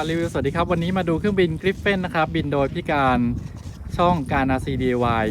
วันรีวิวสวัสดีครับ วันนี้มาดูเครื่องบินกริฟเฟนนะครับ บินโดยพี่การช่องการ RCDY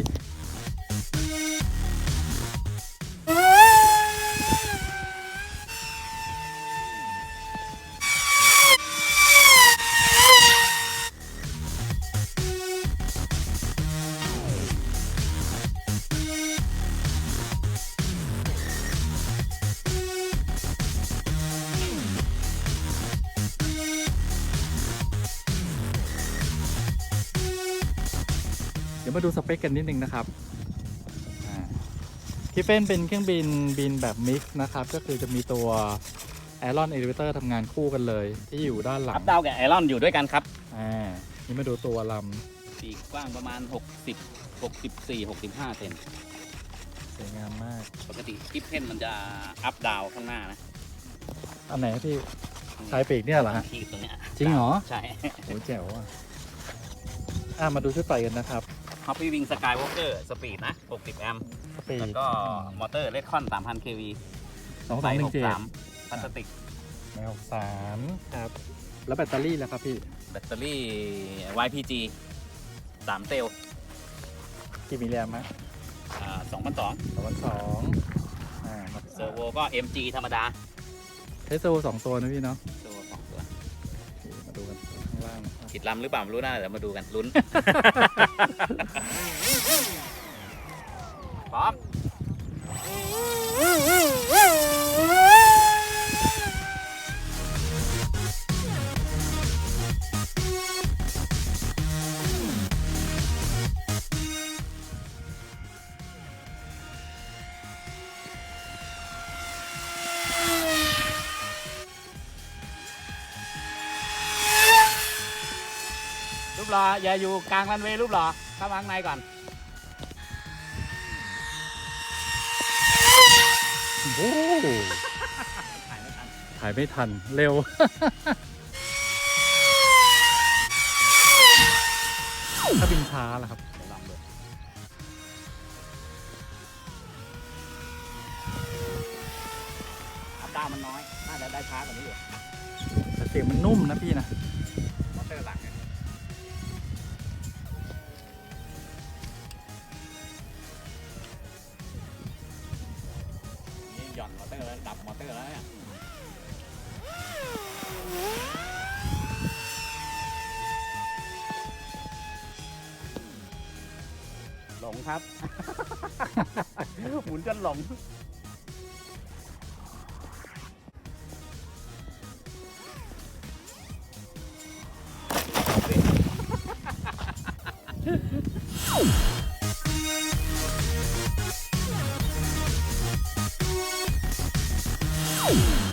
ดี๋ยวมาดูสเปคกันนิดนึงนะครับคิฟเฟนเป็นเครื่องบินบินแบบมิกซ์นะครับ ก็คือจะมีตัว a อรอนเอลิเวเตอร์ทำงานคู่กันเลย ที่อยู่ด้านหลัอังพดาวกับไอรอนอยู่ด้วยกันครับอ่านี่มาดูตัวลปีกกว้างประมาณ 60 64 65เซนำสวยงามมาก ปกติกิฟเพนมันจะอัพดาวข้างหน้านะอันไหนครับพี่ชายปีกเนี่ยเหรอฮะ ที่ตรงเนี้ยจริงเหรอ ใช่ โอ้แจ๋วอะอะมาดูชุดไฟกันนะครับ ฮอปปี้วิงสกายวอล์กเกอร์สปีดนะ 60 แอมป์ปีกแล้วก็มอเตอร์เลดคอน 3,000 kV สองไฟสองหนึ่งเจ็ด63พลาสติกแมวสามครับ แล้วแบตเตอรี่ล่ะครับพี่ แบตเตอรี่ YPG 3 เซลล์กี่มิลลิแอมป์ฮะอ่า2,200สองพันสองอ่ามาเซอร์โวก็ MG ธรรมดาเทสโซสองตัวนะพี่เนาะ ผิดลำหรือเปล่าไม่รู้นะเดี๋ยวมาดูกันลุ้น รูปหล่ออย่าอยู่กลางรันเวย์รูปหล่อเข้ามาข้างในก่อนโอ้ถ่ายไม่ทันถ่ายไม่ทันเร็ว ถ้าบินช้าล่ะครับ เดี๋ยวลองดูอัพดาวน์มันน้อย น่าจะได้ช้ากว่านี้อยู่แต่เสียงมันนุ่มนะพี่นะมอเตอร์หลังเนี่ หย่อนมอเตอร์แล้วดับมอเตอร์แล้วเนี่ยหลงครับ หมุนจนหลง Oh!